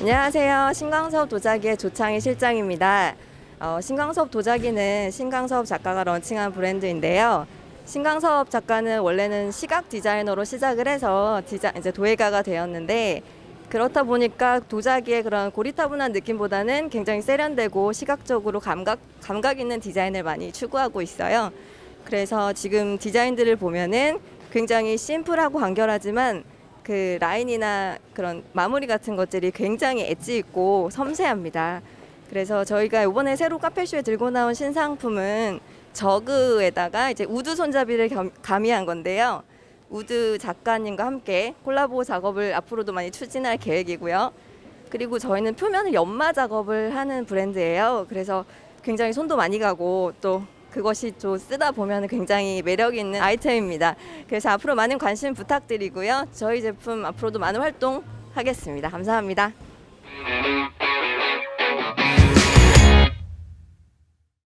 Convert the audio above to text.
안녕하세요. 신광섭 도자기의 조창희 실장입니다. 어, 신광섭 도자기는 신광섭 작가가 런칭한 브랜드인데요. 신광섭 작가는 원래는 시각 디자이너로 시작을 해서 디자, 이제 도예가가 되었는데 그렇다 보니까 도자기의 그런 고리타분한 느낌보다는 굉장히 세련되고 시각적으로 감각 감각 있는 디자인을 많이 추구하고 있어요. 그래서 지금 디자인들을 보면은 굉장히 심플하고 간결하지만 그 라인이나 그런 마무리 같은 것들이 굉장히 엣지 있고 섬세합니다. 그래서 저희가 이번에 새로 카페쇼에 들고 나온 신상품은 저그에다가 이제 우드 손잡이를 겸- 가미한 건데요. 우드 작가님과 함께 콜라보 작업을 앞으로도 많이 추진할 계획이고요. 그리고 저희는 표면을 연마 작업을 하는 브랜드예요. 그래서 굉장히 손도 많이 가고 또 그것이 또 쓰다 보면 굉장히 매력 있는 아이템입니다. 그래서 앞으로 많은 관심 부탁드리고요. 저희 제품 앞으로도 많은 활동 하겠습니다. 감사합니다.